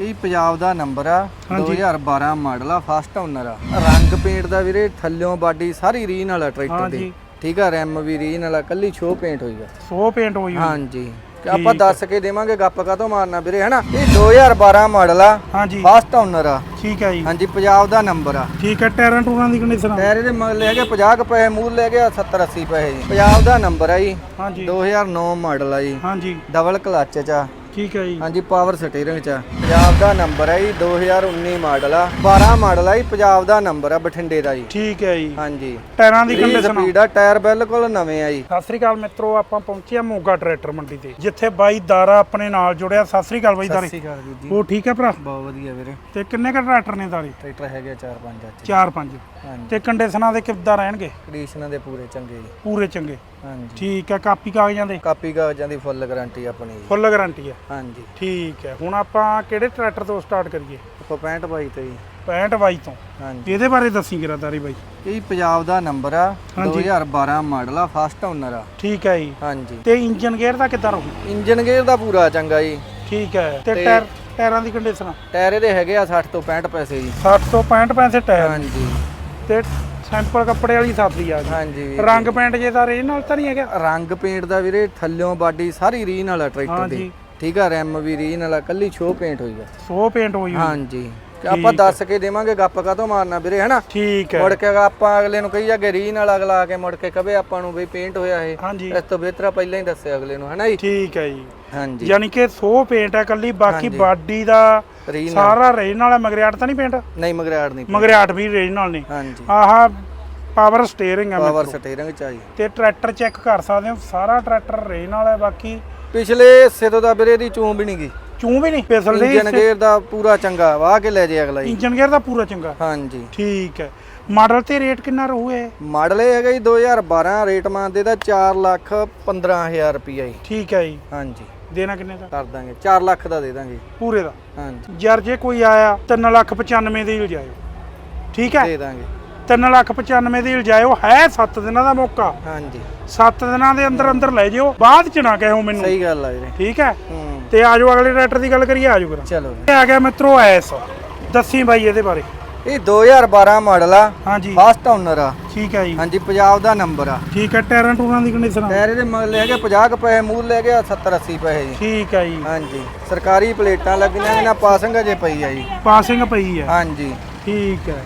ਇਹ ਪੰਜਾਬ ਦਾ ਨੰਬਰ ਆ ਹਾਂਜੀ। 2012 ਮਾਡਲ ਆ ਫਸਟ ਓਨਰ ਆ। ਰੰਗ ਪੇਂਟ ਦਾ ਵੀਰੇ ਥੱਲਿਓਂ ਬਾਡੀ ਸਾਰੀ ਰੀਨ ਵਾਲਾ ਟਰੈਕਟਰ। ਦੀ। ਠੀਕ ਆ ਰੈਮ ਵੀ ਰੀਨ ਵਾਲਾ ਕੱਲੀ ਸ਼ੋ ਪੇਂਟ ਹੋਈ ਆ। ਸੋ ਪੇਂਟ ਹੋਈ। ਹਾਂਜੀ। ਆਪਾਂ ਦੱਸ ਕੇ ਦੇਵਾਂਗੇ ਗੱਪ ਕਾਤੋਂ ਮਾਰਨਾ ਵੀਰੇ ਹਨਾ? ਇਹ 2012 ਮਾਡਲ ਆ ਹਾਂਜੀ। ਫਸਟ ਓਨਰ ਆ। ਠੀਕ ਹੈ ਜੀ। ਹਾਂਜੀ ਪੰਜਾਬ ਦਾ ਨੰਬਰ ਆ। ਠੀਕ ਹੈ ਟਾਇਰਾਂ ਟੂਰਾਂ ਦੀ ਕੰਡੀਸ਼ਨ ਟਾਇਰ ਇਹਦੇ ਮਗਲੇ ਹੈਗੇ 50 ਕੁ ਪੈਸੇ ਮੂਲ ਲੈ ਗਿਆ 70 80 ਪੈਸੇ ਜੀ। ਪੰਜਾਬ ਦਾ ਨੰਬਰ ਆ ਜੀ। ਹਾਂਜੀ। 2009 ਮਾਡਲ ਆ ਜੀ। ਹਾਂਜੀ। ਡਬਲ ਕਲਚ ਚ ਆ। ਠੀਕ ਹੈ ਜੀ। ਹਾਂਜੀ ਪਾਵਰ ਸਟੀਅਰਿੰਗ ਚ ਆ। ਪੰਜਾਬ ਦਾ ਨੰਬਰ ਹੈ ਜੀ 2019 ਮਾਡਲ ਆ। 12 ਮਾਡਲ ਆ ਜੀ ਪੰਜਾਬ ਦਾ ਨੰਬਰ ਆ ਬਠਿੰਡੇ ਦਾ ਜੀ। ਠੀਕ ਹੈ ਜੀ। ਹਾਂਜੀ। ਟਾਇਰਾਂ ਦੀ ਕੰਡੀਸ਼ਨ ਸਪੀਡ ਆ ਟਾਇਰ ਬਿਲਕੁਲ ਨਵੇਂ ਆ ਜੀ। ਸਤਿ ਸ੍ਰੀ ਅਕਾਲ ਮਿੱਤਰੋ ਆਪਾਂ ਪਹੁੰਚੇ ਆ ਮੋਗਾ ਟਰੈਕਟਰ ਮੰਡੀ ਤੇ ਜਿੱਥੇ ਬਾਈ ਦਾਰਾ ਆਪਣੇ ਨਾਲ ਜੁੜਿਆ। ਸਤਿ ਸ੍ਰੀ ਅਕਾਲ ਬਾਈ ਦਾਰੇ। ਸਤਿ ਸ਼੍ਰੀ ਅਕਾਲ ਵੀਰ ਜੀ। ਉਹ ਠੀਕ ਹੈ ਭਰਾ? ਬਹੁਤ ਵਧੀਆ ਵੀਰੇ। ਤੇ ਕਿੰਨੇ ਕ ਟਰੈਕਟਰ ਨੇ ਦਾਰੇ? ਟਰੈਕਟਰ ਹੈਗੇ 4-5 ਅੱਜ 4-5 ਹਾਂਜੀ। ਤੇ ਕੰਡੀਸ਼ਨਾਂ ਦੇ ਕਿੱਦਾਂ ਰਹਿਣਗੇ? ਕੰਡੀਸ਼ਨਾਂ ਦੇ ਪੂਰੇ ਚੰਗੇ ਜੀ। ਪੂਰੇ ਚੰਗੇ। ਹਾਂਜੀ। ਠੀਕ ਹੈ ਕਾਪੀ ਕਾਗਜ਼ਾਂ ਦੇ? ਕਾਪੀ ਕਾਗਜ਼ਾਂ ਦੀ ਫੁੱਲ ਗਾਰੰਟੀ ਆਪਣੀ ਜੀ। ਫੁੱਲ ਗਾਰੰਟੀ ਹੈ। ਹਾਂਜੀ। ਠੀਕ ਹੈ। ਹੁਣ ਆਪਾਂ ਕਿਹੜੇ ਟਰੈਕਟਰ ਤੋਂ ਸਟਾਰਟ ਕਰੀਏ? ਆਪਾਂ 65 ਬਾਈ ਤੇ ਜੀ। 65 ਬਾਈ ਤੋਂ। ਹਾਂਜੀ। ਇਹਦੇ ਬਾਰੇ ਦੱਸੀ ਕਿਰਾ ਦਾਰੀ ਬਾਈ। ਇਹ ਪੰਜਾਬ ਦਾ ਨੰਬਰ ਆ ਹਾਂਜੀ। 2012 ਮਾਡਲ ਆ ਫਸਟ ਓਨਰ ਆ। ਠੀਕ ਹੈ ਜੀ। ਹਾਂਜੀ। ਤੇ ਇੰਜਨ ਗੇਅਰ ਦਾ ਕਿੱਦਾਂ ਰਹੂ? ਇੰਜਨ ਗੇਅਰ ਦਾ ਪੂਰਾ ਚੰਗਾ ਜੀ। ਠੀਕ ਹੈ। ਤੇ ਟਾਇਰ ਟਾਇਰਾਂ ਦੀ ਕੰਡੀਸ਼ਨ ਟਾਇਰ ਇਹਦੇ ਹੈਗੇ ਆ 60 ਤੋਂ 65 ਪੈਸੇ ਜੀ। 60 ਤੋਂ 65 ਪੈਸੇ ਟਾਇਰ ਹਾਂਜੀ। ਤੇ ਸੈਂਪਲ ਕੱਪੜੇ ਵਾਲੀ ਸਾਥੀ ਆ ਹਾਂਜੀ। ਰੰਗ ਪੈਂਟ ਜੇ ਤਾਂ ਰੇ ਨਾਲ ਤਾਂ ਨਹੀਂ ਹੈਗਾ? ਰੰਗ ਪੇਂਟ ਦਾ ਵੀਰੇ ਥੱਲਿਓਂ ਬਾਡੀ ਸਾਰੀ ਰੀਨ ਵਾਲਾ ਟਰੈਕਟਰ ਹਾਂਜੀ। ਦੀ ਠੀਕ ਆ ਰੈਮ ਵੀ ਰੀਨ ਵਾਲਾ ਕੱਲੀ ਸ਼ੋ ਪੇਂਟ ਹੋਈ ਆ। ਸੋ ਪੇਂਟ ਹੋਈ ਹੋਈ। ਹਾਂਜੀ। ਤੇ ਆਪਾਂ ਦੱਸ ਕੇ ਦੇਵਾਂਗੇ ਗੱਪ ਕਾਤੋਂ ਮਾਰਨਾ ਵੀਰੇ ਹਨਾ? ਠੀਕ ਹੈ ਮੁੜ ਕੇ ਆਪਾਂ ਅਗਲੇ ਨੂੰ ਕਹੀ ਜਾਗੇ ਰੀਨ ਵਾਲਾ ਅਗਲਾ ਆ ਕੇ ਮੁੜ ਕੇ ਕਵੇ ਆਪਾਂ ਨੂੰ ਬਈ ਪੇਂਟ ਹੋਇਆ ਇਹ ਹਾਂਜੀ। ਇਸ ਤੋਂ ਬਿਹਤਰ ਆ ਪਹਿਲਾਂ ਹੀ ਦੱਸਿਆ ਅਗਲੇ ਨੂੰ ਹਨਾ ਜੀ? ਠੀਕ ਹੈ ਜੀ। ਹਾਂਜੀ। ਯਾਨੀ ਕਿ ਸੋ ਪੇਂਟ ਹੈ ਕੱਲੀ ਬਾਕੀ ਹਾਂਜੀ। ਬਾਡੀ ਦਾ ਰੀਨ ਸਾਰਾ ਰੇਨ ਨਾਲ ਹੈ, ਮਗਰਿਆਟ ਤਾਂ ਨਹੀਂ ਪੇਂਟ ਨਹੀਂ ਮਗਰਾੜ ਨਹੀਂ ਮਗਰਿਆਟ ਵੀ ਰੇਨ ਨਾਲ ਨਹੀਂ। ਹਾਂਜੀ। ਆਹ ਪਾਵਰ ਸਟੀਅਰਿੰਗ ਹੈ ਪਾਵਰ ਮਿੱਤਰੋ। ਸਟੀਅਰਿੰਗ ਚ ਆ ਜੀ। ਤੇ ਟਰੈਕਟਰ ਚੈੱਕ ਕਰ ਸਕਦੇ ਹੋ ਸਾਰਾ ਟਰੈਕਟਰ ਰੇਨ ਨਾਲ ਹੈ ਬਾਕੀ ਪਿਛਲੇ ਹਿੱਸੇ ਤੋਂ ਤਾਂ ਵੀਰੇ ਦੀ ਚੂੰ ਵੀ ਨਹੀਂ ਗਈ। ਚੂੰ ਵੀ ਨਹੀਂ ਫਿਸਲ ਰਹੀ ਇੰਜਨ ਗੇਅਰ ਦਾ ਪੂਰਾ ਚੰਗਾ ਵਾਹ ਕੇ ਲੈ ਜੇ ਅਗਲਾ ਜੀ। ਇੰਜਨ ਗੇਅਰ ਦਾ ਪੂਰਾ ਚੰਗਾ। ਹਾਂਜੀ। ਠੀਕ ਹੈ। ਮਾਡਲ ਤੇ ਰੇਟ ਕਿੰਨਾ ਰਹੂ ਇਹ? ਮਾਡਲ ਇਹ ਹੈਗਾ ਜੀ 2012 ਰੇਟ ਮੰਨਦੇ ਦਾ 4 ਲੱਖ 15000 ਰੁਪਈਆ ਜੀ। ਠੀਕ ਹੈ ਜੀ। ਹਾਂਜੀ। ਦੇਣਾ ਕਿੰਨੇ ਦਾ? ਕਰ ਦਾਂਗੇ 4 ਲੱਖ ਦਾ ਦੇ ਦਾਂਗੇ। ਪੂਰੇ ਦਾ? ਹਾਂਜੀ। ਯਾਰ ਜੇ ਕੋਈ ਆਇਆ 3 ਲੱਖ 95 ਦੇ ਹੀ ਲਜਾਇਓ। ਠੀਕ ਹੈ। ਦੇ ਦਾਂਗੇ। 3 ਲੱਖ 95 ਦੇ ਹੀ ਲਜਾਇਓ ਹੈ 7 ਦਿਨਾਂ ਦਾ ਮੌਕਾ। ਹਾਂਜੀ। 7 ਦਿਨਾਂ ਦੇ ਅੰਦਰ ਅੰਦਰ ਲੈ ਜਿਓ ਬਾਅਦ ਚ ਨਾ ਕਹਿਓ ਮੈਨੂੰ। ਸਹੀ ਗੱਲ ਆ ਵੀਰੇ। ਠੀਕ ਹੈ? ਹੂੰ। ਤੇ ਆਜੋ ਅਗਲੇ ਟਰੈਕਟਰ ਦੀ ਗੱਲ ਕਰੀਏ ਆਜੋ ਕਰਾਂ ਚਲੋ ਇਹ ਆ ਗਿਆ ਮਿੱਤਰੋ ਐਸ। ਦੱਸੀ ਬਾਈ ਇਹਦੇ ਬਾਰੇ। ਇਹ 2012 ਮਾਡਲ ਆ ਹਾਂਜੀ। ਫਸਟ ਓਨਰ ਆ। ਠੀਕ ਹੈ ਜੀ। ਹਾਂਜੀ ਪੰਜਾਬ ਦਾ ਨੰਬਰ ਆ। ਠੀਕ ਹੈ ਟਾਇਰਾਂ ਟੂਰਾਂ ਦੀ ਕੰਡੀਸ਼ਨ ਟਾਇਰ ਇਹਦੇ ਮਗਲੇ ਹੈਗੇ 50 ਕੁ ਪੈਸੇ ਮੂਲ ਲੈ ਗਿਆ 70 80 ਪੈਸੇ ਜੀ। ਠੀਕ ਹੈ ਜੀ। ਹਾਂਜੀ। ਸਰਕਾਰੀ ਪਲੇਟਾਂ ਲੱਗੀਆਂ ਇਹਨਾਂ ਪਾਸਿੰਗ ਅਜੇ ਪਈ ਆ ਜੀ। ਪਾਸਿੰਗ ਪਈ ਹੈ ਹਾਂਜੀ। ਠੀਕ ਹੈ।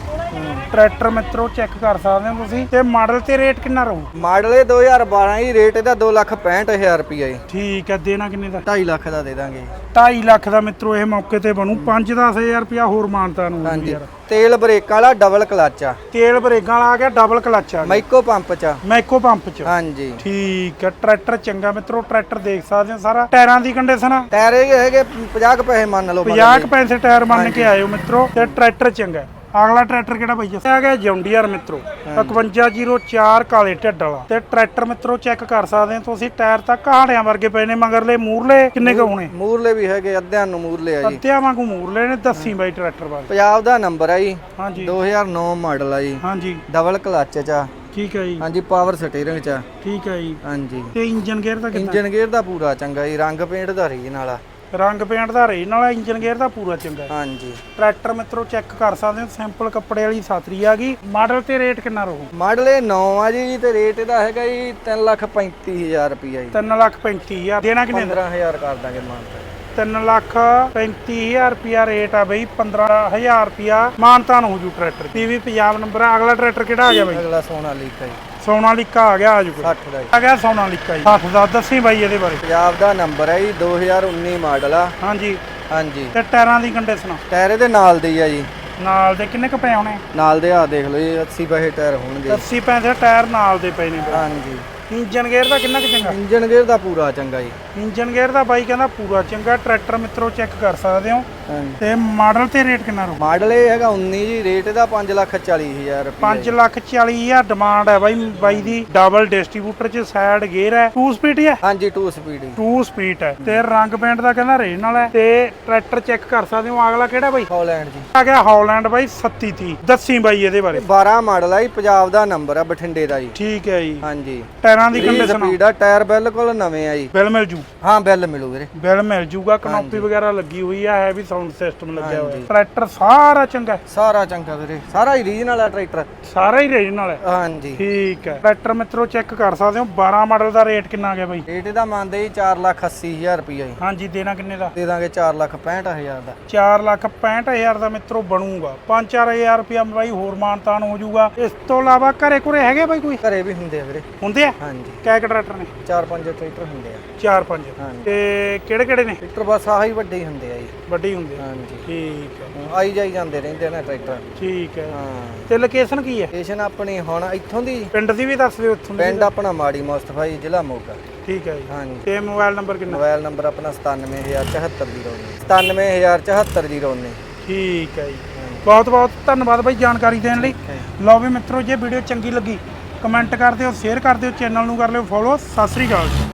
ਟਰੈਕਟਰ ਮਿੱਤਰੋ ਚੈੱਕ ਕਰ ਸਕਦੇ ਹੋ ਤੁਸੀਂ। ਤੇ ਮਾਡਲ ਤੇ ਰੇਟ ਕਿੰਨਾ ਰਹੂ? ਮਾਡਲ ਇਹ 2012 ਹੀ ਰੇਟ ਇਹਦਾ 265000 ਰੁਪਈਆ ਜੀ। ਠੀਕ ਹੈ ਦੇਣਾ ਕਿੰਨੇ ਦਾ? 2.5 ਲੱਖ ਦਾ ਦੇ ਦਾਂਗੇ। 2.5 ਲੱਖ ਦਾ ਮਿੱਤਰੋ ਇਹ ਮੌਕੇ ਤੇ ਬਣੂ। 5-10000 ਰੁਪਿਆ ਹੋਰ ਮਾਨਤਾ ਨੂੰ ਹਾਂਜੀ। ਤੇਲ ਬ੍ਰੇਕਾਂ ਵਾਲਾ ਡਬਲ ਕਲਚ ਆ। ਤੇਲ ਬਰੇਕਾਂ ਵਾਲਾ ਆ ਗਿਆ ਡਬਲ ਕਲਚ ਆ ਮਾਈਕੋ ਪੰਪ ਚ। ਮੈਕੋ ਪੰਪ ਚ। ਹਾਂਜੀ। ਠੀਕ ਹੈ ਟਰੈਕਟਰ ਚੰਗਾ ਮਿੱਤਰੋ ਟਰੈਕਟਰ ਦੇਖ ਸਕਦੇ ਹੋ ਸਾਰਾ। ਟਾਇਰਾਂ ਦੀ ਕੰਡੀਸ਼ਨ ਆ। ਟਾਇਰ ਇਹ ਹੈਗੇ 50 ਕੁ ਪੈਸੇ ਮੰਨ ਲਓ 50 ਕੁ ਪੈਸੇ ਟਾਇਰ ਮੰਨ ਕੇ ਆਇਓ ਮਿੱਤਰੋ ਤੇ ਟਰੈਕਟਰ ਚੰਗਾ ਹੈ। ਅਗਲਾ ਟਰੈਕਟਰ ਕਿਹੜਾ ਬਾਈ ਜੀ? ਆ ਗਿਆ ਜੌਂਡੀਅਰ ਮਿੱਤਰੋ 5104 ਕਾਲੇ ਢੱਡ ਵਾਲਾ। ਤੇ ਟਰੈਕਟਰ ਮਿੱਤਰੋ ਚੈੱਕ ਕਰ ਸਕਦੇ ਹੋ ਤੁਸੀਂ ਟਾਇਰ ਤਾਂ ਕਹਾੜਿਆਂ ਵਰਗੇ ਪਏ ਨੇ ਮਗਰਲੇ ਮੂਰਲੇ ਕਿੰਨੇ ਕੁ ਹੋਣੇ? ਮੂਰਲੇ ਵੀ ਹੈਗੇ ਅੱਧਿਆਂ ਨੂੰ ਮੂਰਲੇ ਆ ਜੀ। ਅੱਧਿਆਂ ਵਾਂਗੂ ਮੂਰਲੇ ਨੇ ਦੱਸੀ ਬਾਈ ਟਰੈਕਟਰ ਬਾਰੇ। ਪੰਜਾਬ ਦਾ ਨੰਬਰ ਆ ਜੀ ਹਾਂਜੀ। 2009 ਮਾਡਲ ਆ ਜੀ। ਹਾਂਜੀ। ਡਬਲ ਕਲਚ ਚ ਆ। ਠੀਕ ਹੈ ਜੀ। ਹਾਂਜੀ ਪਾਵਰ ਸਟੀਅਰਿੰਗ ਚ ਆ। ਠੀਕ ਹੈ ਜੀ। ਹਾਂਜੀ। ਤੇ ਇੰਜਨ ਗੇਅਰ ਦਾ ਕਿੰਨਾ ਇੰਜਨ ਗੇਅਰ ਦਾ ਪੂਰਾ ਚੰਗਾ ਜੀ ਰੰਗ ਪੇਂਟ ਦਾ ਰੀਨ ਵਾਲਾ ਰੰਗ ਪੇਂਟ ਦਾ ਰੇ ਨਾਲ ਇੰਜਨ ਗੇਅਰ ਦਾ ਪੂਰਾ ਚੰਗਾ ਹੈ। ਹਾਂਜੀ। ਟਰੈਕਟਰ ਮਿੱਤਰੋ ਚੈੱਕ ਕਰ ਸਕਦੇ ਹੋ ਸਿੰਪਲ ਕੱਪੜੇ ਵਾਲੀ ਸਾਤਰੀ ਆ ਗਈ। ਮਾਡਲ ਤੇ ਰੇਟ ਕਿੰਨਾ ਰਹੂ? ਮਾਡਲ ਇਹ 9 ਆ ਜੀ ਤੇ ਰੇਟ ਇਹਦਾ ਹੈਗਾ ਜੀ 335000 ਰੁਪਈਆ ਜੀ। 3 ਲੱਖ 35000 ਦੇਣਾ ਕਿੰਨੇ ਦਾ? 15000 ਕਰ ਦਾਂਗੇ ਮਾਨਤਾ 3 ਲੱਖ 35000 ਰੁਪਿਆ ਰੇਟ ਆ ਬਈ 15000 ਰੁਪਿਆ ਮਾਨਤਾਨ ਹੋ ਜੂ ਟਰੈਕਟਰ ਪੀਵੀ ਪੰਜਾਬ ਨੰਬਰ ਆ। ਅਗਲਾ ਟਰੈਕਟਰ ਕਿਹੜਾ ਆ ਗਿਆ ਬਈ? ਅਗਲਾ ਸੋਨਾ ਲੀਕ ਹੈ ਸੋਨਾਲੀਕਾ ਆ ਗਿਆ ਆ ਜੂ 60 ਦਾ ਜੀ। ਆ ਗਿਆ ਸੋਨਾਲੀਕਾ ਜੀ। 60 ਦਾ। ਦੱਸੀ ਬਾਈ ਇਹਦੇ ਬਾਰੇ। ਪੰਜਾਬ ਦਾ ਨੰਬਰ ਹੈ ਜੀ 2019 ਮਾਡਲ ਆ। ਹਾਂਜੀ। ਹਾਂਜੀ। ਤੇ ਟਾਇਰਾਂ ਦੀ ਕੰਡੀਸ਼ਨ ਟਾਇਰ ਇਹਦੇ ਨਾਲ ਦੇ ਆ ਜੀ। ਨਾਲ ਦੇ ਕਿੰਨੇ ਕ ਪਏ ਹੋਣੇ? ਨਾਲ ਦੇ ਆ ਦੇਖ ਲਓ ਜੀ 80 ਪੈਸੇ ਟਾਇਰ ਹੋਣਗੇ 80 ਪੈਸੇ ਟਾਇਰ ਨਾਲ ਦੇ ਪਏ ਨੇ ਹਾਂਜੀ। ਇੰਜਨ ਗੇਅਰ ਦਾ ਕਿੰਨਾ ਕੁ ਚੰਗਾ? ਇੰਜਨ ਗੇਅਰ ਦਾ ਪੂਰਾ ਚੰਗਾ ਜੀ। ਇੰਜਨ ਗੇਅਰ ਦਾ ਬਾਈ ਕਹਿੰਦਾ ਪੂਰਾ ਚੰਗਾ। ਟਰੈਕਟਰ ਮਿੱਤਰੋ ਚੈੱਕ ਕਰ ਸਕਦੇ ਹੋ। ਤੇ ਮਾਡਲ ਤੇ ਰੇਟ ਕਿੰਨਾ ਰਹੂ ਮਾਡਲ ਇਹ ਹੈਗਾ 19 ਜੀ ਰੇਟ ਇਹਦਾ 540000 ਰੁਪਏ 5 ਲੱਖ 40 ਹਜ਼ਾਰ ਡਿਮਾਂਡ ਹੈ ਬਾਈ ਬਾਈ ਦੀ ਡਬਲ ਡਿਸਟ੍ਰੀਬਿਊਟਰ ਚ ਸਾਈਡ ਗੇਅਰ ਹੈ। 2 ਸਪੀਡ ਹੀ ਹੈ? ਹਾਂਜੀ 2 ਸਪੀਡ 2 ਸਪੀਡ ਹੈ। ਤੇ ਰੰਗ ਪੇਂਟ ਦਾ ਕਹਿੰਦਾ ਰੇਨ ਵਾਲਾ ਹੈ। ਤੇ ਟਰੈਕਟਰ ਚੈੱਕ ਕਰ ਸਕਦੇ ਹੋ। ਅਗਲਾ ਕਿਹੜਾ ਬਾਈ? ਹੌਲੈਂਡ ਜੀ। ਆ ਗਿਆ ਹਾਲੈਂਡ ਬਾਈ 3730 ਦੱਸੀ ਬਾਈ ਇਹਦੇ ਬਾਰੇ। 12 ਮਾਡਲ ਆ ਜੀ ਪੰਜਾਬ ਦਾ ਨੰਬਰ ਆ ਬਠਿੰਡੇ ਦਾ ਜੀ। ਠੀਕ ਹੈ ਜੀ। ਹਾਂਜੀ। ਟਾਇਰਾਂ ਦੀ 3 ਕੰਡੀਸ਼ਨ ਸਪੀਡ ਆ ਟਾਇਰ ਬਿਲਕੁਲ ਨਵੇਂ ਆ ਜੀ। ਬਿੱਲ ਮਿਲ ਜੂ। ਹਾਂ ਬਿੱਲ ਮਿਲੂ ਵੀਰੇ। ਬਿੱਲ ਮਿਲ ਜੂਗਾ। ਕਨੋਪੀ ਵਗੈਰਾ ਲੱਗੀ ਹੋਈ ਆ ਹੈ ਵੀ ਸਾਊਂਡ ਸਿਸਟਮ ਲੱਗਿਆ ਹੋਇਆ। ਟਰੈਕਟਰ ਸਾਰਾ ਚੰਗਾ ਹੈ। ਸਾਰਾ ਚੰਗਾ ਵੀਰੇ ਸਾਰਾ ਹੀ ਰੀਜਨਲ ਆ ਟਰੈਕਟਰ ਸਾਰਾ ਹੀ ਰੇਂਜ ਨਾਲ ਹੈ। ਹਾਂਜੀ। ਠੀਕ ਹੈ। ਟਰੈਕਟਰ ਮਿੱਤਰੋ ਚੈੱਕ ਕਰ ਸਕਦੇ ਹੋ 12 ਮਾਡਲ ਦਾ ਰੇਟ ਕਿੰਨਾ ਆ ਗਿਆ ਬਾਈ? ਰੇਟ ਇਹਦਾ ਮੰਨਦੇ ਜੀ 480000 ਰੁਪਈਆ ਜੀ। ਹਾਂਜੀ ਦੇਣਾ ਕਿੰਨੇ ਦਾ? ਦੇ ਦਾਂਗੇ 465000 ਦਾ। 4 ਲੱਖ 65000 ਦਾ ਮਿੱਤਰੋ ਬਣੂਗਾ। 5-4000 ਰੁਪਇਆ ਬਾਈ ਹੋਰ ਮਾਨਤਾਨ ਹੋ ਜਾਊਗਾ। ਇਸ ਤੋਂ ਇਲਾਵਾ ਘਰੇ ਘੁਰੇ ਹੈਗੇ ਬਾਈ ਕੋਈ? ਘਰੇ ਵੀ ਹੁੰਦੇ ਆ ਵੀਰੇ। ਹੁੰਦੇ ਆ? ਹਾਂਜੀ। ਕੈ ਕੁ ਟਰੈਕਟਰ ਨੇ? ਚਾਰ ਪੰਜ ਟਰੈਕਟਰ ਹੁੰਦੇ ਆ। 4-5 ਹਾਂਜੀ। ਤੇ ਕਿਹੜੇ ਕਿਹੜੇ ਨੇ? ਟਰੈਕਟਰ ਬਸ ਆਹੀ ਵੱਡੇ ਹੀ ਹੁੰਦੇ ਆ ਜੀ। ਵੱਡੇ ਹੁੰਦੇ ਆ। ਹਾਂਜੀ। ਠੀਕ ਹੈ ਆਈ ਜਾਈ ਜਾਂਦੇ ਰਹਿੰਦੇ ਨਾ ਟਰੈਕਟਰ। ਠੀਕ ਹੈ ਹਾਂ। ਤੇ ਲੋਕੇਸ਼ਨ ਕੀ ਹੈ ਸਟੇਸ਼ਨ ਆਪਣੀ ਹੁਣ ਇੱਥੋਂ ਦੀ ਪਿੰਡ ਦੀ ਵੀ ਦੱਸ ਦਿਓ ਉੱਥੋਂ ਦੀ ਪਿੰਡ ਆਪਣਾ ਮਾੜੀ ਮੁਸਤਫਾ ਜੀ ਜ਼ਿਲ੍ਹਾ ਮੋਗਾ। ਠੀਕ ਹੈ ਜੀ। ਹਾਂਜੀ। ਤੇ ਮੋਬਾਈਲ ਨੰਬਰ ਕਿੰਨਾ? ਮੋਬਾਈਲ ਨੰਬਰ ਆਪਣਾ 97074 97049 ਠੀਕ ਹੈ ਜੀ। ਬਹੁਤ ਬਹੁਤ ਧੰਨਵਾਦ ਬਾਈ ਜਾਣਕਾਰੀ ਦੇਣ ਲਈ। ਲਓ ਵੀ ਮਿੱਤਰੋ ਜੇ ਵੀਡੀਓ ਚੰਗੀ ਲੱਗੀ ਕਮੈਂਟ ਕਰ ਦਿਓ ਸ਼ੇਅਰ ਕਰ ਦਿਓ ਚੈਨਲ ਨੂੰ ਕਰ ਲਿਓ ਫੋਲੋ ਸਤਿ ਸ੍ਰੀ ਅਕਾਲ ਜੀ।